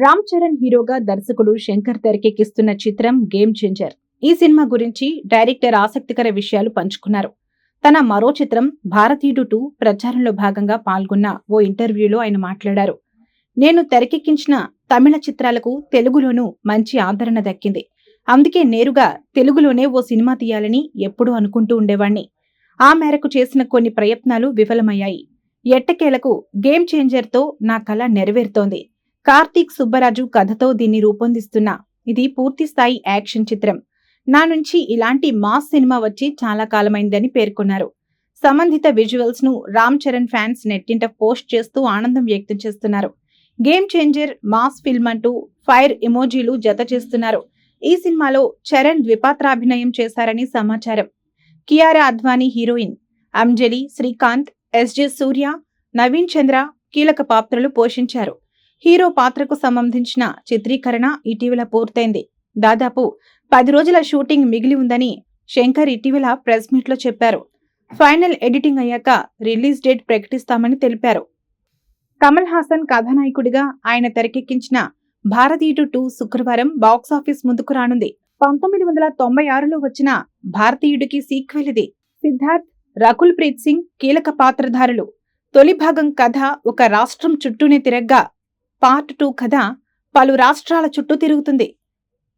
రామ్ చరణ్ హీరోగా దర్శకుడు శంకర్ తెరకెక్కిస్తున్న చిత్రం గేమ్ చేంజర్. ఈ సినిమా గురించి డైరెక్టర్ ఆసక్తికర విషయాలు పంచుకున్నారు. తన మరో చిత్రం భారతీయుడు టూ ప్రచారంలో భాగంగా పాల్గొన్న ఓ ఇంటర్వ్యూలో ఆయన మాట్లాడారు. నేను తెరకెక్కించిన తమిళ చిత్రాలకు తెలుగులోనూ మంచి ఆదరణ దక్కింది. అందుకే నేరుగా తెలుగులోనే ఓ సినిమా తీయాలని ఎప్పుడూ అనుకుంటూ ఉండేవాణ్ణి. ఆ మేరకు చేసిన కొన్ని ప్రయత్నాలు విఫలమయ్యాయి. ఎట్టకేలకు గేమ్ చేంజర్తో నా కళ నెరవేరుతోంది. కార్తీక్ సుబ్బరాజు కథతో దీన్ని రూపొందిస్తున్నా ఇది పూర్తి స్థాయి యాక్షన్ చిత్రం. నా నుంచి ఇలాంటి మాస్ సినిమా వచ్చి చాలా కాలమైందని పేర్కొన్నారు. సంబంధిత విజువల్స్ను రామ్ చరణ్ ఫ్యాన్స్ నెట్టింట పోస్ట్ చేస్తూ ఆనందం వ్యక్తం చేస్తున్నారు. గేమ్ చేంజర్ మాస్ ఫిల్మ్ అంటూ ఫైర్ ఎమోజీలు జత చేస్తున్నారు. ఈ సినిమాలో చరణ్ ద్విపాత్రాభినయం చేశారని సమాచారం. కియారా అద్వానీ హీరోయిన్ అంజలి శ్రీకాంత్ ఎస్జే సూర్య నవీన్ చంద్ర కీలక పాత్రలు పోషించారు. హీరో పాత్రకు సంబంధించిన చిత్రీకరణ ఇటీవల పూర్తయింది. దాదాపు పది రోజుల షూటింగ్ మిగిలి ఉందని శంకర్ ఇటీవల ప్రెస్ మీట్లో చెప్పారు. ఫైనల్ ఎడిటింగ్ అయ్యాక రిలీజ్ డేట్ ప్రకటిస్తామని తెలిపారు. కమల్ హాసన్ కథానాయకుడిగా ఆయన తెరకెక్కించిన భారతీయుడు టూ శుక్రవారం బాక్సాఫీస్ ముందుకు రానుంది. పంతొమ్మిది వందల తొంభై ఆరులో వచ్చిన భారతీయుడికి సీక్వెల్ ఇది. సిద్ధార్థ్ రకుల్ ప్రీత్ సింగ్ కీలక పాత్రధారులు. తొలి భాగం కథ ఒక రాష్ట్రం చుట్టూనే తిరగ్గా పార్ట్ టూ కథ పలు రాష్ట్రాల చుట్టూ తిరుగుతుంది.